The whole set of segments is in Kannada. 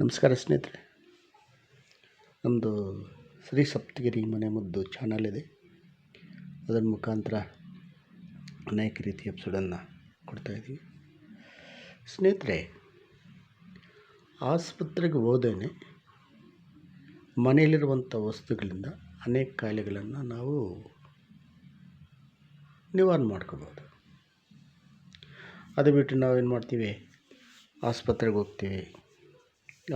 ನಮಸ್ಕಾರ ಸ್ನೇಹಿತರೆ. ನಮ್ಮದು ಶ್ರೀ ಸಪ್ತಗಿರಿ ಮನೆ ಮುದ್ದು ಚಾನಲ್ ಇದೆ. ಅದರ ಮುಖಾಂತರ ಅನೇಕ ರೀತಿಯ ಎಪಿಸೋಡನ್ನು ಕೊಡ್ತಾಯಿದ್ದೀವಿ ಸ್ನೇಹಿತರೆ, ಆಸ್ಪತ್ರೆಗೆ ಹೋದೇನೆ ಮನೆಯಲ್ಲಿರುವಂಥ ವಸ್ತುಗಳಿಂದ ಅನೇಕ ಕಾಯಿಲೆಗಳನ್ನು ನಾವು ನಿವಾರಣೆ ಮಾಡ್ಕೋಬೋದು. ಅದು ಬಿಟ್ಟು ನಾವೇನು ಮಾಡ್ತೀವಿ? ಆಸ್ಪತ್ರೆಗೆ ಹೋಗ್ತೀವಿ.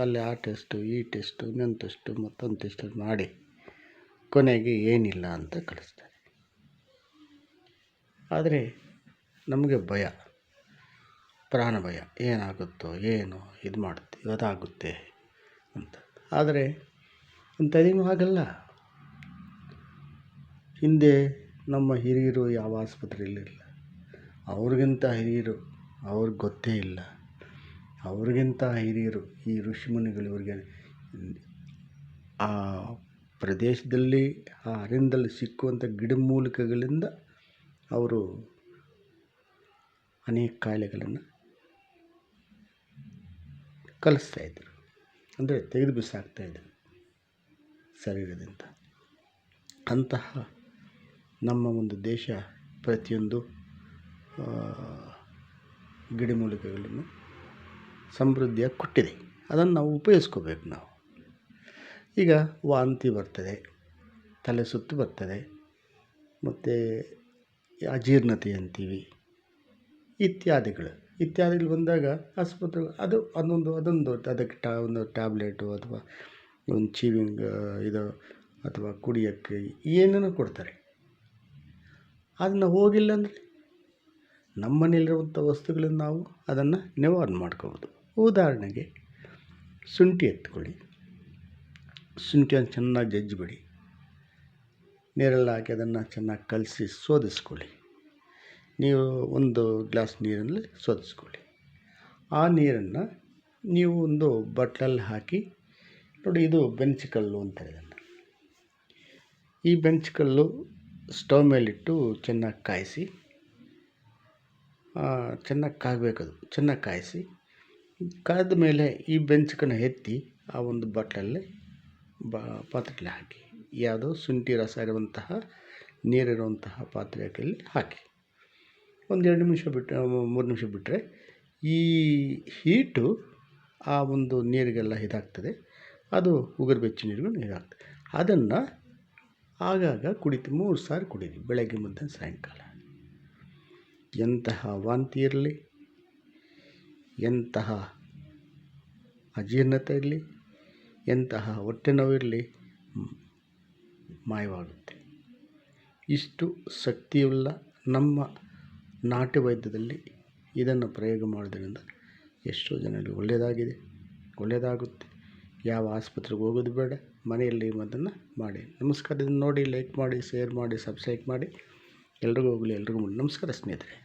ಅಲ್ಲಿ ಆ ಟೆಸ್ಟು, ಈ ಟೆಸ್ಟು, ಇನ್ನೊಂದು ಟೆಸ್ಟು, ಮತ್ತೊಂದು ಟೆಸ್ಟು ಮಾಡಿ ಕೊನೆಗೆ ಏನಿಲ್ಲ ಅಂತ ಕಳಿಸ್ತಾರೆ. ಆದರೆ ನಮಗೆ ಭಯ, ಪ್ರಾಣ ಭಯ, ಏನಾಗುತ್ತೋ, ಏನು ಇದು ಮಾಡುತ್ತೆ ಇವತ್ತಾಗುತ್ತೆ ಅಂತ. ಆದರೆ ಇಂಥದ್ದೇನೂ ಆಗಲ್ಲ ಹಿಂದೆ ನಮ್ಮ ಹಿರಿಯರು ಯಾವ ಆಸ್ಪತ್ರೆಯಲ್ಲಿಲ್ಲ. ಅವ್ರಿಗಿಂತ ಹಿರಿಯರು, ಅವ್ರಿಗೆ ಗೊತ್ತೇ ಇಲ್ಲ. ಅವ್ರಿಗಿಂತ ಹಿರಿಯರು, ಈ ಋಷಿಮುನಿಗಳು ಇವ್ರಿಗೆ ಆ ಪ್ರದೇಶದಲ್ಲಿ, ಆ ಅರಿಂದಲ್ಲಿ ಸಿಕ್ಕುವಂಥ ಗಿಡಮೂಲಿಕೆಗಳಿಂದ ಅವರು ಅನೇಕ ಕಾಯಿಲೆಗಳನ್ನು ಕಲಿಸ್ತಾಯಿದ್ರು ಅಂದರೆ ತೆಗೆದು ಬಿಸಾಕ್ತಾಯಿದ್ರು ಶರೀರದಿಂದ. ಅಂತಹ ನಮ್ಮ ಒಂದು ದೇಶ ಪ್ರತಿಯೊಂದು ಗಿಡಮೂಲಿಕೆಗಳನ್ನು ಸಮೃದ್ಧಿಯಾಗಿ ಕೊಟ್ಟಿದೆ. ಅದನ್ನು ನಾವು ಉಪಯೋಗಿಸ್ಕೋಬೇಕು ನಾವು. ಈಗ ವಾಂತಿ ಬರ್ತದೆ, ತಲೆ ಸುತ್ತು ಬರ್ತದೆ, ಮತ್ತು ಅಜೀರ್ಣತೆ ಅಂತೀವಿ, ಇತ್ಯಾದಿಗಳು. ಇತ್ಯಾದಿಗಳು ಬಂದಾಗ ಆಸ್ಪತ್ರೆ, ಅದು ಅದೊಂದು ಅದೊಂದು ಅದಕ್ಕೆ ಟಾ ಒಂದು ಟ್ಯಾಬ್ಲೆಟು ಅಥವಾ ಒಂದು ಚೀವಿಂಗ್ ಇದು ಅಥವಾ ಕುಡಿಯೋಕ್ಕೆ ಏನೇನೋ ಕೊಡ್ತಾರೆ. ಅದನ್ನ ಹೋಗಿಲ್ಲ ಅಂದರೆ ನಮ್ಮ ಮನೆಯಲ್ಲಿರುವಂಥ ವಸ್ತುಗಳನ್ನು ನಾವು ಅದನ್ನು ನಿವಾರಣೆ ಮಾಡ್ಕೋಬೋದು. ಉದಾಹರಣೆಗೆ ಶುಂಠಿ ಎತ್ಕೊಳ್ಳಿ. ಶುಂಠಿಯನ್ನು ಚೆನ್ನಾಗಿ ಜಜ್ಜಿಬಿಡಿ. ನೀರೆಲ್ಲ ಹಾಕಿ ಅದನ್ನು ಚೆನ್ನಾಗಿ ಕಲಸಿ ಶೋಧಿಸ್ಕೊಳ್ಳಿ ನೀವು ಒಂದು ಗ್ಲಾಸ್ ನೀರಲ್ಲಿ ಶೋಧಿಸ್ಕೊಳ್ಳಿ ಆ ನೀರನ್ನು ನೀವು ಒಂದು ಬಟ್ಲಲ್ಲಿ ಹಾಕಿ, ನೋಡಿ ಇದು ಬೆಂಚ್ಕಲ್ಲು ಅಂತಾರೆ ಇದನ್ನು ಈ ಬೆಂಚ್ಕಲ್ಲು ಸ್ಟವ್ ಮೇಲಿಟ್ಟು ಚೆನ್ನಾಗಿ ಕಾಯಿಸಿ ಚೆನ್ನಾಗಿ ಕಾಯಬೇಕದು ಚೆನ್ನಾಗಿ ಕಾಯಿಸಿ ಕಾದ ಮೇಲೆ ಈ ಬೆಂಚ್ಕನ್ನು ಎತ್ತಿ ಆ ಒಂದು ಬಾಟ್ಲಲ್ಲಿ ಬ ಪಾತ್ರೆಯಲ್ಲಿ ಹಾಕಿ, ಯಾವುದೋ ಶುಂಠಿ ರಸ ಇರುವಂತಹ, ನೀರಿರುವಂತಹ ಪಾತ್ರೆಯಲ್ಲಿ ಹಾಕಿ. ಒಂದು ಎರಡು ನಿಮಿಷ ಬಿಟ್ಟು ಮೂರು ನಿಮಿಷ ಬಿಟ್ಟರೆ ಈ ಹೀಟು ಆ ಒಂದು ನೀರಿಗೆಲ್ಲ ಇದಾಗ್ತದೆ. ಅದು ಉಗುರು ಬೆಚ್ಚ ನೀರಿಗೂ ಇದಾಗ್ತದೆ. ಅದನ್ನು ಆಗಾಗ ಕುಡಿತು, ಮೂರು ಸಾರಿ ಕುಡೀರಿ, ಬೆಳಗ್ಗೆ, ಮಧ್ಯಾಹ್ನ, ಸಾಯಂಕಾಲ. ಎಂತಹ ವಾಂತಿ ಇರಲಿ ಎಂತಹ ಅಜೀರ್ಣತೆ ಇರಲಿ, ಎಂತಹ ಹೊಟ್ಟೆ ನೋವಿರಲಿ ಮಾಯವಾಗುತ್ತೆ. ಇಷ್ಟು ಶಕ್ತಿಯುಳ್ಳ ನಮ್ಮ ನಾಟಿ ವೈದ್ಯದಲ್ಲಿ ಇದನ್ನು ಪ್ರಯೋಗ ಮಾಡೋದರಿಂದ ಎಷ್ಟೋ ಜನರಿಗೆ ಒಳ್ಳೆಯದಾಗಿದೆ, ಒಳ್ಳೆಯದಾಗುತ್ತೆ. ಯಾವ ಆಸ್ಪತ್ರೆಗೆ ಹೋಗೋದು ಬೇಡ, ಮನೆಯಲ್ಲಿ ಅದನ್ನು ಮಾಡಿ. ನಮಸ್ಕಾರ, ಇದನ್ನು ನೋಡಿ ಲೈಕ್ ಮಾಡಿ ಶೇರ್ ಮಾಡಿ ಸಬ್ಸ್ಕ್ರೈಬ್ ಮಾಡಿ. ಎಲ್ರಿಗೂ ಹೋಗಲಿ, ಎಲ್ರಿಗೂ ನಮಸ್ಕಾರ ಸ್ನೇಹಿತರೆ.